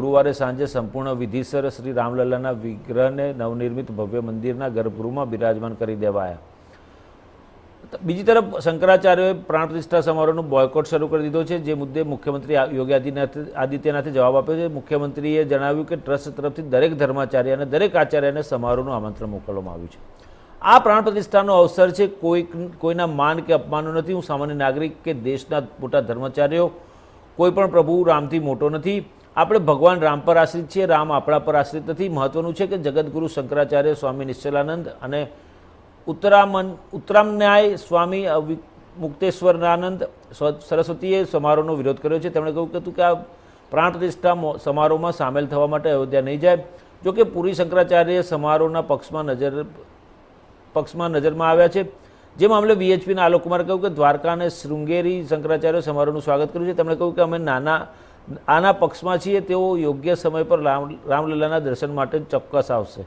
ગુરુવારે સાંજે સંપૂર્ણ વિધિસર શ્રી રામલલ્લાના વિગ્રહને નવનિર્મિત ભવ્ય મંદિરના ગર્ભગૃહમાં બિરાજમાન કરી દેવાયા. બીજી તરફ શંકરાચાર્યએ પ્રાણ પ્રતિષ્ઠા સમારોહનું બોયકોટ શરૂ કરી દીધો છે, જે મુદ્દે મુખ્યમંત્રી યોગી આદિનાથ આદિત્યનાથે જવાબ આપ્યો છે. મુખ્યમંત્રીએ જણાવ્યું કે ટ્રસ્ટ તરફથી દરેક ધર્માચાર્ય અને દરેક આચાર્યને સમારોહનું આમંત્રણ મોકલવામાં આવ્યું છે. આ પ્રાણ પ્રતિષ્ઠાનો અવસર છે, કોઈ કોઈના માન કે અપમાનનો નથી. હું સામાન્ય નાગરિક કે દેશના મોટા ધર્માચાર્યો, કોઈ પણ પ્રભુ રામથી મોટો નથી. આપણે ભગવાન રામ પર આશ્રિત છીએ, રામ આપણા પર આશ્રિત નથી. મહત્વનું છે કે જગતગુરુ શંકરાચાર્ય, સ્વામી નિશ્ચલાનંદ અને ઉત્તરામન ઉત્તરામન્યાય સ્વામી મુક્તેશ્વરાનંદ સ્વ- સરસ્વતીએ સમારોહનો વિરોધ કર્યો છે. તેમણે કહ્યું હતું કે આ પ્રાણ પ્રતિષ્ઠા સમારોહમાં સામેલ થવા માટે અયોધ્યા નહીં જાય. જોકે પુરી શંકરાચાર્ય સમારોહના પક્ષમાં નજર, પક્ષમાં નજરમાં આવ્યા છે. જે મામલે વીએચપીના આલોકકુમારે કહ્યું કે દ્વારકા અને શૃંગેરી શંકરાચાર્ય સમારોહનું સ્વાગત કર્યું છે. તેમણે કહ્યું કે અમે નાના આના પક્ષમાં છીએ તેઓ યોગ્ય સમય પર રામ રામલીલાના દર્શન માટે ચોક્કસ આવશે.